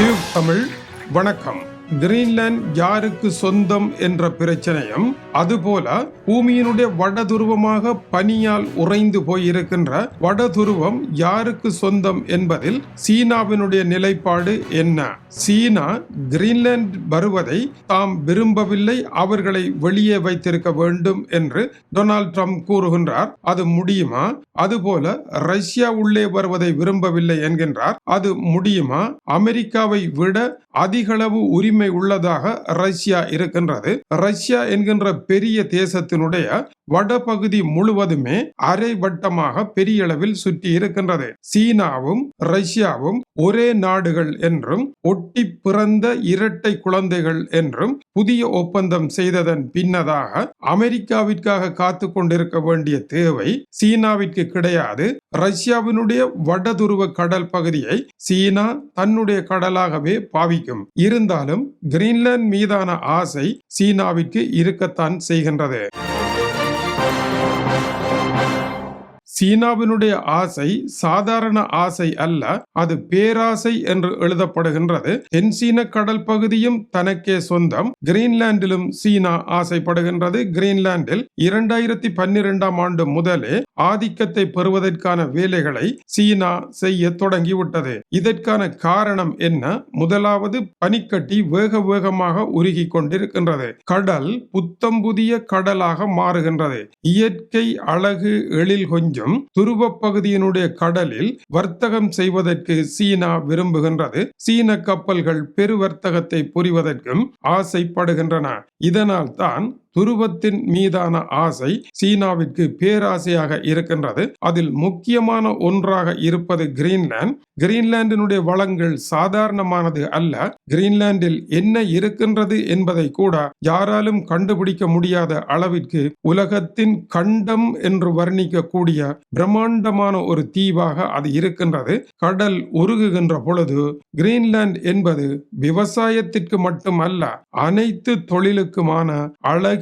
Tube Tamil வணக்கம். Greenland யாருக்கு சொந்தம் என்ற பிரச்சனையும் அதுபோல பூமியினுடைய வடதுருவமாக பனியால் உறைந்து போயிருக்கின்ற வடதுருவம் யாருக்கு சொந்தம் என்பதில் சீனாவினுடைய நிலைப்பாடு என்ன? சீனா கிரீன்லாந்து வருவதை தாம் விரும்பவில்லை அவர்களை வெளியே வைத்திருக்க வேண்டும் என்று டொனால்ட் ட்ரம்ப் கூறுகின்றார். அது முடியுமா? அதுபோல ரஷ்யா உள்ளே வருவதை விரும்பவில்லை என்கின்றார். அது முடியுமா? அமெரிக்காவை விட அதிகளவு உரிமை உள்ளதாக ரஷ்யா இருக்கின்றது. ரஷ்யா என்கின்ற பெரிய தேசத்தினுடைய வடபகுதி முழுவதுமே அரை வட்டமாக பெரிய அளவில் சுற்றி இருக்கின்றது. சீனாவும் ரஷ்யாவும் ஒரே நாடுகள் என்றும் ஒட்டி பிறந்த இரட்டை குழந்தைகள் என்றும் புதிய ஒப்பந்தம் செய்ததன் பின்னதாக அமெரிக்காவிற்காக காத்து கொண்டிருக்க வேண்டிய தேவை சீனாவிற்கு கிடையாது. ரஷ்யாவினுடைய வடதுருவ கடல் பகுதியை சீனா தன்னுடைய கடலாகவே பாவிக்கும். இருந்தாலும் கிரீன்லாந்து மீதான ஆசை சீனாவிற்கு இருக்கத்தான் செய்கின்றது. சீனாவினுடைய ஆசை சாதாரண ஆசை அல்ல அது பேராசை என்று எழுதப்படுகின்றது. தென் சீன கடல் பகுதியும் தனக்கே சொந்தம். கிரீன்லாண்டிலும் சீனா ஆசைப்படுகின்றது. கிரீன்லாண்டில் இரண்டாயிரத்தி பன்னிரெண்டாம் ஆண்டு முதலே ஆதிக்கத்தை பெறுவதற்கான வேலைகளை சீனா செய்ய தொடங்கிவிட்டது. இதற்கான காரணம் என்ன? முதலாவது பனிக்கட்டி வேக வேகமாக உருகி கொண்டிருக்கின்றது. கடல் புத்தம் புதிய கடலாக மாறுகின்றது. இயற்கை அழகு எழில் கொஞ்சம் துருவ பகுதியினுடைய கடலில் வர்த்தகம் செய்வதற்கு சீனா விரும்புகின்றது. சீன கப்பல்கள் பெருவர்த்தகத்தை புரிவதற்கும் ஆசைப்படுகின்றன. இதனால் தான் துருவத்தின் மீதான ஆசை சீனாவிற்கு பேராசையாக இருக்கின்றது. அதில் முக்கியமான ஒன்றாக இருப்பது கிரீன்லாந்து. கிரீன்லாந்தினுடைய வளங்கள் சாதாரணமானது அல்ல. கிரீன்லாந்தில் என்ன இருக்கின்றது என்பதை கூட யாராலும் கண்டுபிடிக்க முடியாத அளவிற்கு உலகத்தின் கண்டம் என்று வர்ணிக்கக்கூடிய பிரம்மாண்டமான ஒரு தீவாக அது இருக்கின்றது. கடல் உருகுகின்ற பொழுது கிரீன்லாந்து என்பது விவசாயத்திற்கு மட்டுமல்ல அனைத்து தொழிலுக்குமான அழகிய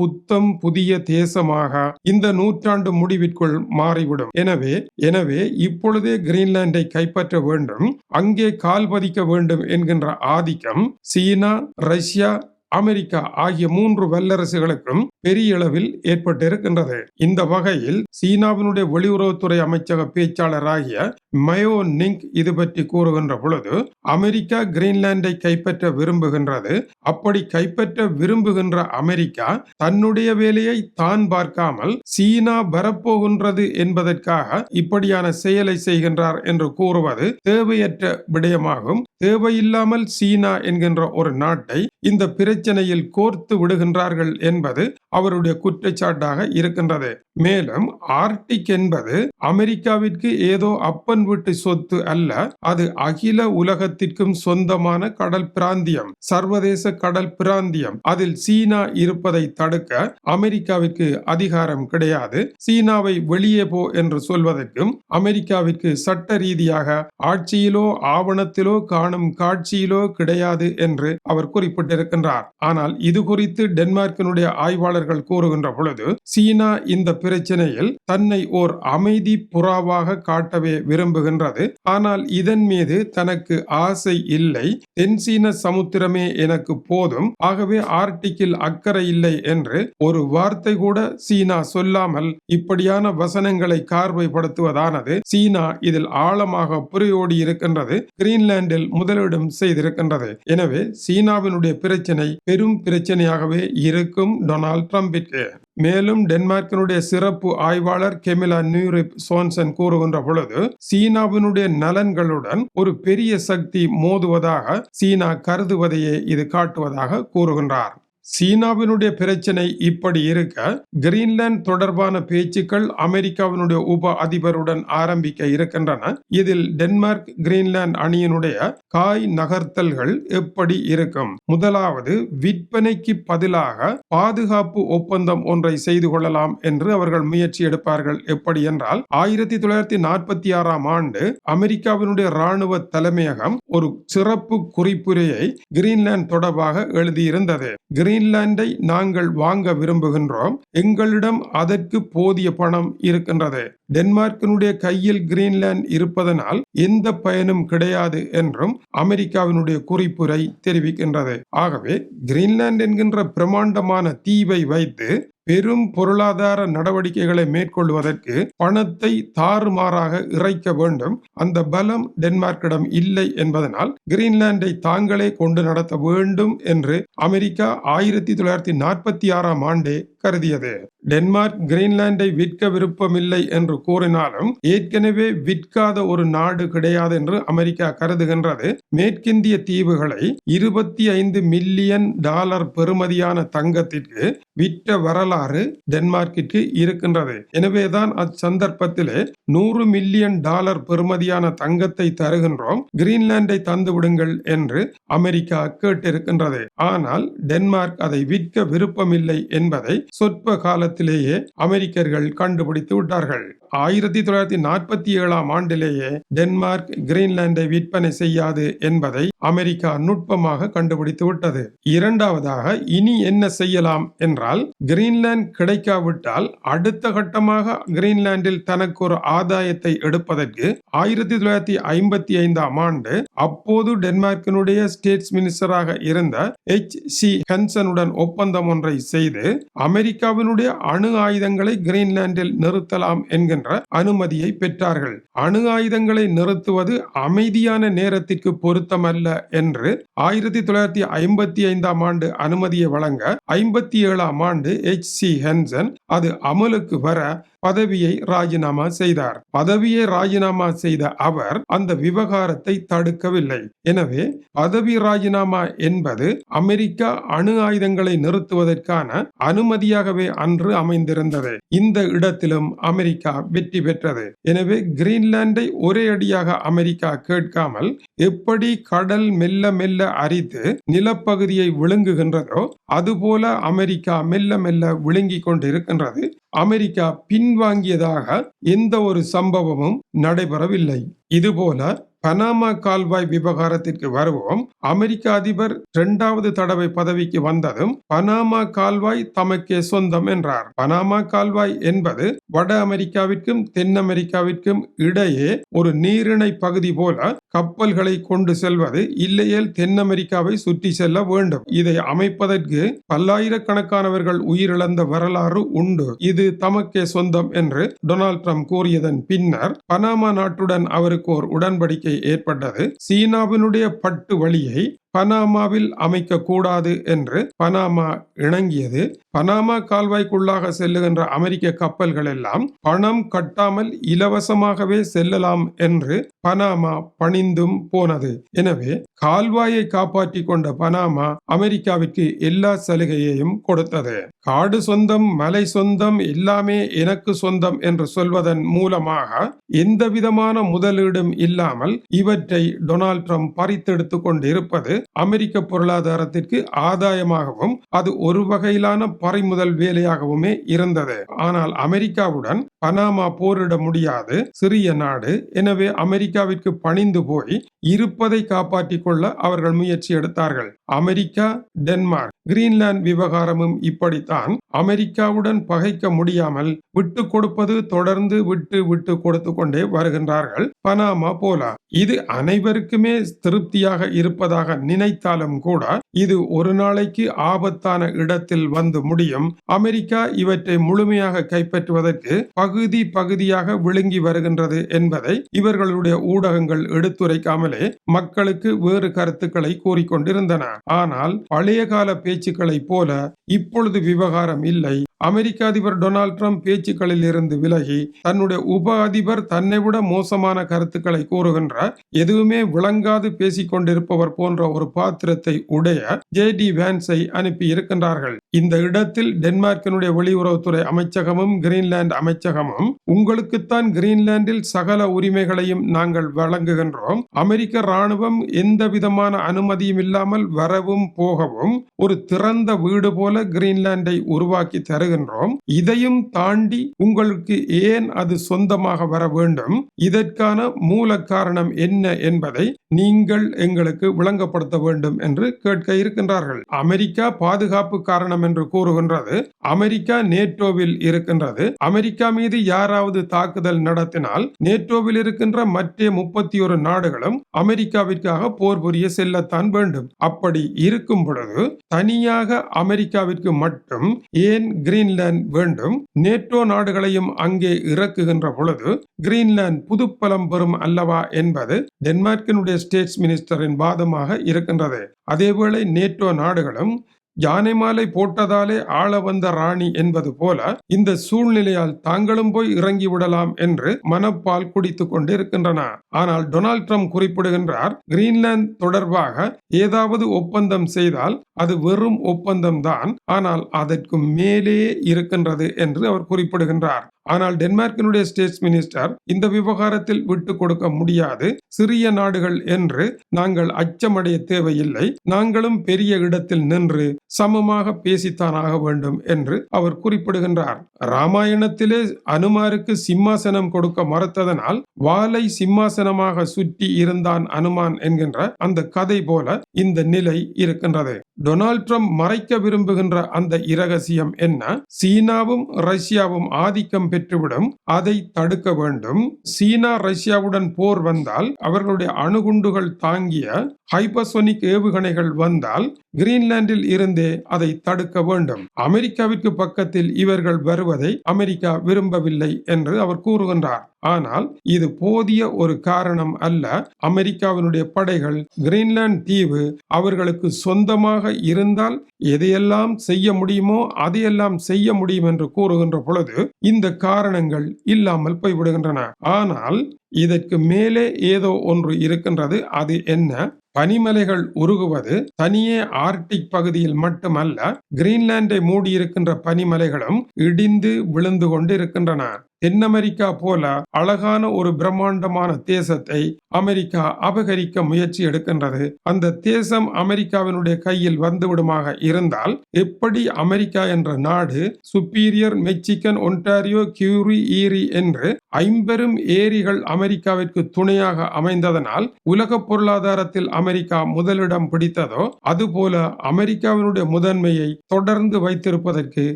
புத்தம் புதிய தேசமாக இந்த நூற்றாண்டு முடிவிற்குள் மாறிவிடும். எனவே எனவே இப்பொழுதே கிரீன்லாந்தை கைப்பற்ற வேண்டும் அங்கே கால் பதிக்க வேண்டும் என்கின்ற ஆதிக்கம் சீனா ரஷ்யா அமெரிக்கா ஆகிய மூன்று வல்லரசுகளுக்கும் பெரிய அளவில் ஏற்பட்டிருக்கின்றது. இந்த வகையில் சீனாவினுடைய வெளியுறவுத்துறை அமைச்சக பேச்சாளராகிய மயோ நிங்க் இது பற்றி கூறுகின்ற பொழுது அமெரிக்கா கிரீன்லாண்டை கைப்பற்ற விரும்புகின்றது. அப்படி கைப்பற்ற விரும்புகின்ற அமெரிக்கா தன்னுடைய வேலையை தான் பார்க்காமல் சீனா வரப்போகின்றது என்பதற்காக இப்படியான செயலை செய்கின்றார் என்று கூறுவது தேவையற்ற விடயமாகும். தேவையில்லாமல் சீனா என்கின்ற ஒரு நாட்டை இந்த பிரச்சனையில் கோர்த்து விடுகின்றார்கள் என்பது அவருடைய குற்றச்சாட்டாக இருக்கின்றது. மேலும் ஆர்டிக் என்பது அமெரிக்காவிற்கு ஏதோ அப்பன் வீட்டு சொத்து அல்ல அது அகில உலகத்திற்கும் சொந்தமான கடல் பிராந்தியம் சர்வதேச கடல் பிராந்தியம். அதில் சீனா இருப்பதை தடுக்க அமெரிக்காவிற்கு அதிகாரம் கிடையாது. சீனாவை வெளியே போ என்று சொல்வதற்கும் அமெரிக்காவிற்கு சட்ட ரீதியாக ஆட்சியிலோ ஆவணத்திலோ காணும் காட்சியிலோ கிடையாது என்று அவர் குறிப்பிட்டிருக்கின்றார். ஆனால் இது குறித்து டென்மார்க்கினுடைய ஆய்வாளர்கள் கூறுகின்ற பொழுது சீனா இந்த பிரச்சனையில் தன்னை ஓர் அமைதி புறாவாக காட்டவே விரும்ப விரும்புகின்றது. ஆனால் இதன் மீது தனக்கு ஆசை இல்லை. தென் சீன சமுத்திரமே எனக்கு போதும். ஆகவே ஆர்டிக்கில் அக்கறை இல்லை என்று ஒரு வார்த்தை கூட சீனா சொல்லாமல் இப்படியான வசனங்களை கார்வைப்படுத்துவதானது. சீனா இதில் ஆழமாக புரியோடி இருக்கின்றது. கிரீன்லாந்தில் முதலிடம் செய்திருக்கின்றது. எனவே சீனாவினுடைய பிரச்சனை பெரும் பிரச்சனையாகவே இருக்கும் டொனால்ட் ட்ரம்பிற்கு. மேலும் டென்மார்க்கினுடைய சிறப்பு ஆய்வாளர் கெமிலா நியூரிப் சோன்சன் கூறுகின்ற பொழுது சீனாவினுடைய நலன்களுடன் ஒரு பெரிய சக்தி மோதுவதாக சீனா கருதுவதையே இது காட்டுவதாக கூறுகின்றார். சீனாவினுடைய பிரச்சனை இப்படி இருக்க கிரீன்லாந்து தொடர்பான பேச்சுக்கள் அமெரிக்காவினுடைய உப அதிபருடன் ஆரம்பிக்க இருக்கின்றன. இதில் டென்மார்க் கிரீன்லாந்து அணியினுடைய காய் நகர்த்தல்கள் எப்படி இருக்கும்? முதலாவது விற்பனைக்கு பதிலாக பாதுகாப்பு ஒப்பந்தம் ஒன்றை செய்து கொள்ளலாம் என்று அவர்கள் முயற்சி எடுப்பார்கள். எப்படி என்றால் ஆயிரத்தி தொள்ளாயிரத்தி நாற்பத்தி ஆறாம் ஆண்டு அமெரிக்காவினுடைய ராணுவ தலைமையகம் ஒரு சிறப்பு குறிப்புரையை கிரீன்லாந்து தொடர்பாக எழுதியிருந்தது. கிரீன்லாண்டை நாங்கள் வாங்க விரும்புகின்றோம். எங்களிடம் அதற்கு போதிய பணம் இருக்கின்றது. டென்மார்க்கினுடைய கையில் கிரீன்லாந்து இருப்பதனால் எந்த பயனும் கிடையாது என்றும் அமெரிக்காவினுடைய குறிப்புரை தெரிவிக்கின்றது. ஆகவே கிரீன்லாந்து என்கின்ற பிரமாண்டமான தீவை வைத்து பெரும் பொருளாதார நடவடிக்கைகளை மேற்கொள்வதற்கு பணத்தை தாறுமாறாக இறைக்க வேண்டும். அந்த பலம் டென்மார்க்கிடம் இல்லை என்பதனால் கிரீன்லாண்டை தாங்களே கொண்டு நடத்த வேண்டும் என்று அமெரிக்கா ஆயிரத்தி தொள்ளாயிரத்தி நாற்பத்தி ஆறாம் ஆண்டே கருதியது. டென்மார்க் கிரீன்லாண்டை விற்க விருப்பமில்லை என்று கூறினாலும் ஏற்கனவே விற்காத ஒரு நாடு கிடையாது என்று அமெரிக்கா கருதுகின்றது. மேற்கிந்திய தீவுகளை இருபத்தி ஐந்து மில்லியன் டாலர் பெறுமதியான தங்கத்திற்கு விற்ற வரலாறு டென்மார்க்கிற்கு இருக்கின்றது. எனவேதான் அச்சந்தர்ப்பத்திலே நூறு மில்லியன் டாலர் பெறுமதியான தங்கத்தை தருகின்றோம். கிரீன்லாண்டை தந்து விடுங்கள் என்று அமெரிக்கா கேட்டிருக்கின்றது. ஆனால் டென்மார்க் அதை விற்க விருப்பமில்லை என்பதை சொற்ப காலத்திலேயே அமெரிக்கர்கள் கண்டுபிடித்து விட்டார்கள். ஆயிரத்தி தொள்ளாயிரத்தி நாற்பத்தி ஏழாம் ஆண்டிலேயே டென்மார்க் கிரீன்லாண்டை விற்பனை செய்யாது என்பதை அமெரிக்கா நுட்பமாக கண்டுபிடித்து விட்டது. இரண்டாவதாக இனி என்ன செய்யலாம் என்றால் கிரீன்லாந்து கிடைக்காவிட்டால் அடுத்த கட்டமாக கிரீன்லாந்தில் தனக்கு ஒரு ஆதாயத்தை எடுப்பதற்கு ஆயிரத்தி தொள்ளாயிரத்தி ஐம்பத்தி ஐந்தாம் ஆண்டு அப்போது டென்மார்க்கினுடைய ஸ்டேட்ஸ் மினிஸ்டராக இருந்த எச். சி. ஹென்சனுடன் ஒப்பந்தம் ஒன்றை செய்து அமெரிக்காவினுடைய அணு ஆயுதங்களை கிரீன்லாந்தில் நிறுத்தலாம் என்கின்ற அனுமதியை பெற்றார்கள். அணு ஆயுதங்களை நிறுத்துவது அமைதியான நேரத்திற்கு பொருத்தமல்ல என்று ஆயிரத்தி தொள்ளாயிரத்தி ஐம்பத்தி ஐந்தாம் ஆண்டு அனுமதியை வழங்க ஐம்பத்தி ஏழாம் ஆண்டு எச் சி ஹென்சன் அது அமலுக்கு வர பதவியை ராஜினாமா செய்தார். பதவியை ராஜினாமா செய்த அவர் அந்த விவகாரத்தை தடுக்கவில்லை. எனவே பதவி ராஜினாமா என்பது அமெரிக்கா அணு ஆயுதங்களை நிறுத்துவதற்கான அனுமதியாகவே அன்று அமைந்திருந்தது. இந்த இடத்திலும் அமெரிக்கா வெற்றி பெற்றது. எனவே கிரீன்லாண்டை ஒரே அடியாக அமெரிக்கா கேட்காமல் எப்படி கடல் மெல்ல மெல்ல அரித்து நிலப்பகுதியை விழுங்குகின்றதோ அதுபோல அமெரிக்கா மெல்ல மெல்ல விழுங்கிக் கொண்டிருக்கின்றது. அமெரிக்கா பின்வாங்கியதாக எந்த ஒரு சம்பவமும் நடைபெறவில்லை. இதுபோல பனாமா கால்வாய் விவகாரத்திற்கு வருவோம். அமெரிக்க அதிபர் இரண்டாவது தடவை பதவிக்கு வந்ததும் பனாமா கால்வாய் தமக்கே சொந்தம் என்றார். பனாமா கால்வாய் என்பது வட அமெரிக்காவிற்கும் தென் அமெரிக்காவிற்கும் இடையே ஒரு நீரிணை பகுதி போல கப்பல்களை கொண்டு செல்வது இல்லையேல் தென் அமெரிக்காவை சுற்றி செல்ல வேண்டும். இதை அமைப்பதற்கு பல்லாயிரக்கணக்கானவர்கள் உயிரிழந்த வரலாறு உண்டு. இது தமக்கே சொந்தம் என்று டொனால்ட் ட்ரம்ப் கூறியதன் பின்னர் பனாமா நாட்டுடன் அவருக்கு ஒரு உடன்படிக்கை ஏற்பட்டது. சீனாவினுடைய பட்டு வழியை பனாமாவில் அமைக்க கூடாது என்று பனாமா இணங்கியது. பனாமா கால்வாய்க்குள்ளாக செல்லுகின்ற அமெரிக்க கப்பல்கள் எல்லாம் பணம் கட்டாமல் இலவசமாகவே செல்லலாம் என்று பனாமா பணிந்தும் போனது. எனவே கால்வாயை காப்பாற்றி கொண்ட பனாமா அமெரிக்காவிற்கு எல்லா சலுகையையும் கொடுத்தது. காடு சொந்தம் மலை சொந்தம் எல்லாமே எனக்கு சொந்தம் என்று சொல்வதன் மூலமாக எந்த விதமான முதலீடும் இல்லாமல் இவற்றை டொனால்ட் ட்ரம்ப் பறித்தெடுத்து கொண்டிருப்பது அமெரிக்க பொருளாதாரத்திற்கு ஆதாயமாகவும் அது ஒரு வகையிலான பறிமுதல் வேலையாகவுமே இருந்தது. ஆனால் அமெரிக்காவுடன் பனாமா போரிட முடியாது. சிறிய நாடு. எனவே அமெரிக்காவிற்கு பணிந்து போய் இருப்பதை காப்பாற்றிக் கொள்ள அவர்கள் முயற்சி எடுத்தார்கள். அமெரிக்கா டென்மார்க் கிரீன்லாந்து விவகாரமும் இப்படித்தான் அமெரிக்காவுடன் பகைக்க முடியாமல் விட்டு கொடுப்பது தொடர்ந்து விட்டு விட்டு கொடுத்து கொண்டே வருகின்றார்கள் பனாமா போலா. இது அனைவருக்குமே திருப்தியாக இருப்பதாக நினைத்தாலும் கூட இது ஒரு நாளைக்கு ஆபத்தான இடத்தில் வந்து முடியும். அமெரிக்கா இவற்றை முழுமையாக கைப்பற்றுவதற்கு பகுதி பகுதியாக விழுங்கி வருகின்றது என்பதை இவர்களுடைய ஊடகங்கள் எடுத்துரைக்காமலே மக்களுக்கு வேறு கருத்துக்களை கூறிக்கொண்டிருந்தன. ஆனால் பழைய கால பேச்சுக்களைப் போல இப்பொழுது விவகாரம் இல்லை. அமெரிக்க அதிபர் டொனால்ட் ட்ரம்ப் பேச்சுக்களில் இருந்து விலகி தன்னுடைய உப அதிபர் தன்னை விட மோசமான கருத்துக்களை கூறுகின்ற எதுவுமே விளங்காது பேசிக் கொண்டிருப்பவர் போன்ற ஒரு பாத்திரத்தை உடைய ஜே டி வேன்ஸை அனுப்பி இருக்கின்றார்கள். இந்த இடத்தில் டென்மார்க்கினுடைய வெளியுறவுத்துறை அமைச்சகமும் கிரீன்லாந்து அமைச்சகமும் உங்களுக்குத்தான் கிரீன்லாந்தில் சகல உரிமைகளையும் நாங்கள் வழங்குகின்றோம். அமெரிக்க ராணுவம் எந்த விதமான அனுமதியும் இல்லாமல் வரவும் போகவும் ஒரு திறந்த வீடு போல கிரீன்லாண்டை உருவாக்கி தருகின்றோம். இதையும் தாண்டி உங்களுக்கு ஏன் அது சொந்தமாக வர வேண்டும்? இதற்கான மூல காரணம் என்ன என்பதை நீங்கள் எங்களுக்கு விளங்கப்படுத்த வேண்டும் என்று கேட்க எடுக்க இருக்கின்றார்கள். அமெரிக்கா பாதுகாப்பு காரணம் என்று கூறுகின்றது. அமெரிக்கா நேட்டோவில் இருக்கின்றது. அமெரிக்கா மீது யாராவது தாக்குதல் நடத்தினால் நேட்டோவில் இருக்கின்ற மற்ற முப்பத்தி ஒரு நாடுகளும் அமெரிக்காவிற்காக போர் புரிய செல்லத்தான் வேண்டும். அப்படி இருக்கும் பொழுது தனியாக அமெரிக்காவிற்கு மட்டும் ஏன் கிரீன்லாந்து வேண்டும்? நேட்டோ நாடுகளையும் அங்கே இறக்குகின்ற பொழுது கிரீன்லாந்து புதுப்பலம் பெறும் அல்லவா என்பது டென்மார்க்கினுடைய ஸ்டேட்ஸ் மினிஸ்டரின் வாதமாக இருக்கின்றது. அதேவேளை நேட்டோ நாடுகளும் யானை மாலை போட்டதாலே ஆள வந்த ராணி என்பது போல இந்த சூழ்நிலையால் தாங்களும் போய் இறங்கி விடலாம் என்று மனப்பால் குடித்துக் கொண்டு இருக்கின்றன ஆனால் டொனால்ட் ட்ரம்ப் குறிப்பிடுகின்றார் கிரீன்லாந்து தொடர்பாக ஏதாவது ஒப்பந்தம் செய்தால் அது வெறும் ஒப்பந்தம் தான் ஆனால் அதற்கு மேலே இருக்கின்றது என்று அவர் குறிப்பிடுகின்றார். ஆனால் டென்மார்க்கினுடைய ஸ்டேட்ஸ் மினிஸ்டர் இந்த விவகாரத்தில் விட்டு கொடுக்க முடியாது. சிறிய நாடுகள் என்று நாங்கள் அச்சமடைய தேவையில்லை. நாங்களும் பெரிய இடத்தில் நின்று சமமாக பேசித்தான் ஆக வேண்டும் என்று அவர் குறிப்பிடுகின்றார். ராமாயணத்திலே அனுமாருக்கு சிம்மாசனம் கொடுக்க மறுத்ததனால் வாளை சிம்மாசனமாக சுற்றி இருந்தான் அனுமான் என்கின்ற அந்த கதை போல இந்த நிலை இருக்கின்றது. டொனால்ட் ட்ரம்ப் மறைக்க விரும்புகின்ற அந்த இரகசியம் என்ன? சீனாவும் ரஷ்யாவும் ஆதிக்கம் பெற்றுவிடும். அதை தடுக்க வேண்டும். சீனா ரஷ்யாவுடன் போர் வந்தால் அவர்களுடைய அணுகுண்டுகள் தாங்கிய ஹைப்பர்சோனிக் ஏவுகணைகள் வந்தால் கிரீன்லாந்தில் இருந்தே அதை தடுக்க வேண்டும். அமெரிக்காவிற்கு பக்கத்தில் இவர்கள் வருவதை அமெரிக்கா விரும்பவில்லை என்று அவர் கூறுகின்றார். ஆனால் இது போதிய ஒரு காரணம் அல்ல. அமெரிக்காவினுடைய படைகள் கிரீன்லாந்து தீவு அவர்களுக்கு சொந்தமாக இருந்தால் எதையெல்லாம் செய்ய முடியுமோ அதையெல்லாம் செய்ய முடியும் என்று கூறுகின்ற பொழுது இந்த காரணங்கள் இல்லாமல் போய்விடுகின்றன. ஆனால் இதற்கு மேலே ஏதோ ஒன்று இருக்கின்றது. அது என்ன? பனிமலைகள் உருகுவது தனியே ஆர்டிக் பகுதியில் மட்டுமல்ல கிரீன்லாண்டை மூடியிருக்கின்ற பனிமலைகளும் இடிந்து விழுந்து கொண்டு இருக்கின்றன தென் அமெரிக்கா போல அழகான ஒரு பிரம்மாண்டமான தேசத்தை அமெரிக்கா அபகரிக்க முயற்சி எடுக்கின்றது. அந்த தேசம் அமெரிக்காவினுடைய கையில் வந்துவிடுமாக இருந்தால் எப்படி அமெரிக்கா என்ற நாடு சுப்பீரியர் மெக்சிகன் ஒன்டாரியோ கியூரி ஈரி என்று ஐம்பெரும் ஏரிகள் அமெரிக்காவிற்கு துணையாக அமைந்ததனால் உலக பொருளாதாரத்தில் அமெரிக்கா முதலிடம் பிடித்ததோ அதுபோல அமெரிக்காவினுடைய முதன்மையை தொடர்ந்து வைத்திருப்பதற்கு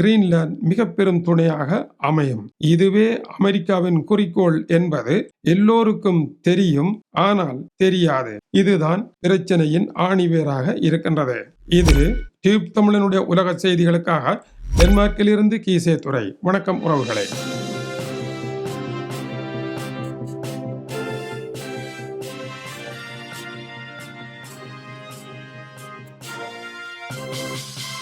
கிரீன்லாந்து மிக பெரும் துணையாக அமையும். இதுவே அமெரிக்காவின் குறிக்கோள் என்பது எல்லோருக்கும் தெரியும் ஆனால் தெரியாது. இதுதான் பிரச்சனையின் ஆணிவேராக இருக்கின்றது. இது டியூப் தமிழனுடைய உலக செய்திகளுக்காக டென்மார்க்கிலிருந்து கீசே துறை வணக்கம் உறவுகளே.